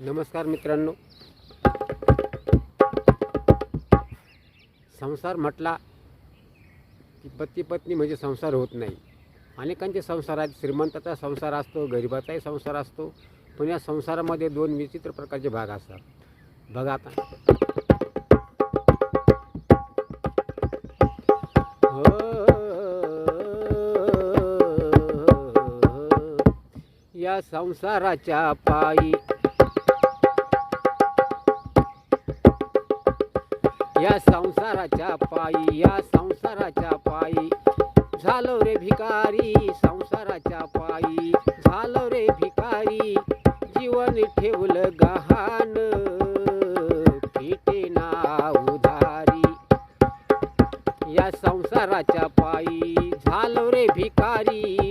नमस्कार मित्रांनो. संसार म्हटला की पती पत्नी म्हणजे संसार होत नाही. अनेकांचे संसार आहेत श्रीमंताचा संसार असतो गरिबाचाही संसार असतो पण या संसारामध्ये दोन विचित्र प्रकारचे भाग असतात. बघा आता. हो. या संसाराच्या पायी या संसाराच्या पायी या संसाराच्या पायी. झालो रे भिकारी संसाराच्या पायी. झालो रे भिकारी जीवन ठेवलं गहाण. फिटे ना उधारी. या संसाराच्या पायी झालो रे भिकारी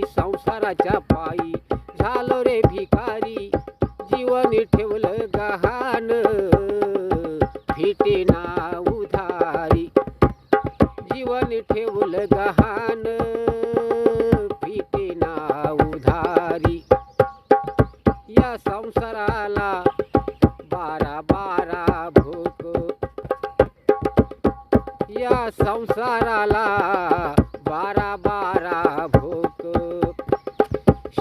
ठेवलं गहान फिटे ना उधारी. या संसाराला बारा बारा भूक. या संसाराला बारा बारा भूक.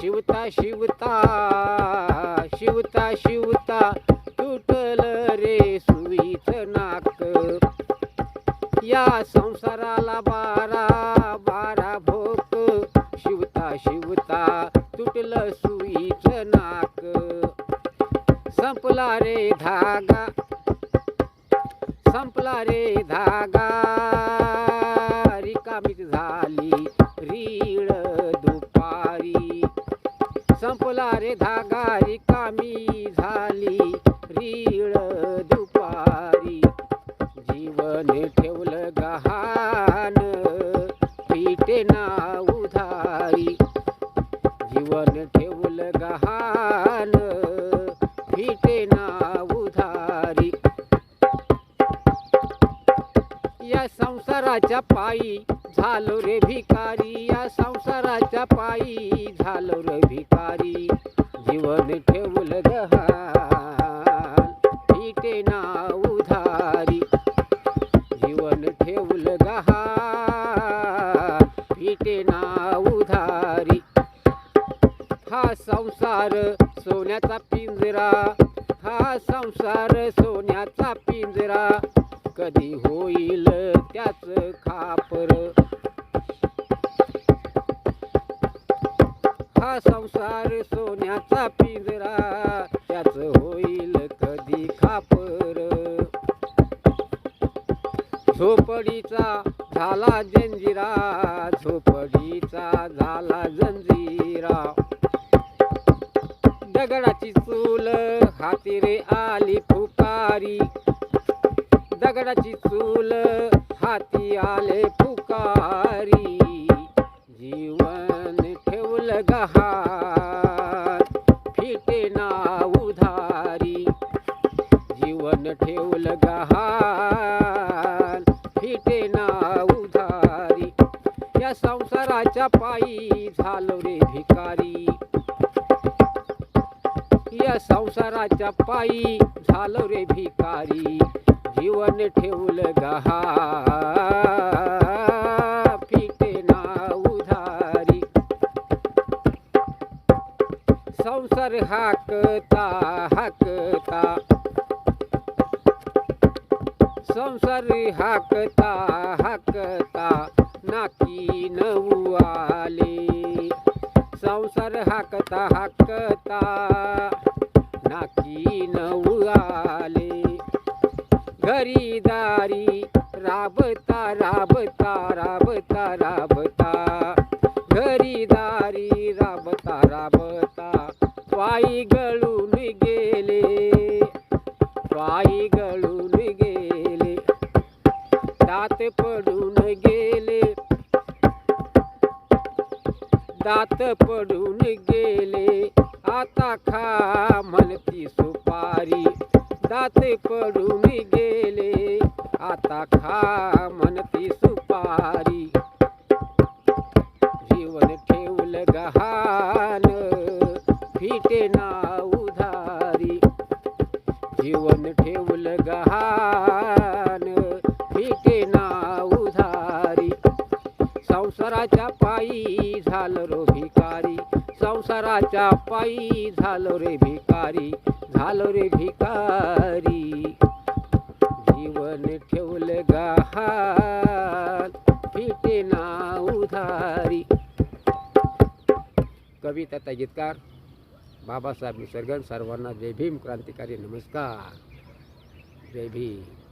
शिवता शिवता शिवता शिवता तुटल रे या संसाराला बारा बारा भोक. शिवता शिवता तुटलं सुईच नाक. संपला रे धागा. संपला रे धागा. रिकामीच झाली रीळ दुपारी. संपला रे धागा जीवन ठेवलं गहाण फिटे ना उधारी. या संसाराच्या पायी झालो रे भिकारी. या संसाराच्या पायी झालो रे भिकारी. जीवन ठेवलं गहाण फिटे ना संसार सोन्याचा पिंजरा. हा संसार सोन्याचा पिंजरा. कधी होईल त्याच खापर. हा संसार सोन्याचा पिंजरा. त्याच होईल कधी खापर. झोपडीचा झाला जंजिरा. झोपडीचा झाला जंजिरा. दगडाची चूल हाती रे आली फुकारी. दगडाची चूल हाती आले फुकारी. जीवन ठेवल गहाण फिटे ना उधारी. जीवन ठेवलं गहाण फिटे ना उधारी. या संसाराच्या पायी झालो रे भिकारी. या संसाराच्या पायी झालो रे भिकारी. जीवन ठेवलं गहा फिटे ना उधारी. संसार हाकता हाकता. संसार हाकता हाकता. नाकी नऊ आले संसार हाकता हाकता. नाकी नऊ आले घरी दारी राबता राबता राबता राबता. घरी दारी राबता राबता. पायी गळून गेले. पायी गळून गेले. दात पडून गेले. दात पडून गेले. आता खा म्हणती सुपारी. दात पडून गेले. आता खा म्हणती सुपारी. जीवन ठेवलं गहान. फिटे ना संसाराच्या पायी झालो रो भिकारी. संसाराच्या पायी झालो रे भिकारी. झालो रे भिकारी. जीवन ठेवलं गहान फिटे ना उधारी. कविता तथा गीतकार बाबासाहेब निसर्गन सर्वांना जय भीम क्रांतिकारी नमस्कार. जय भीम.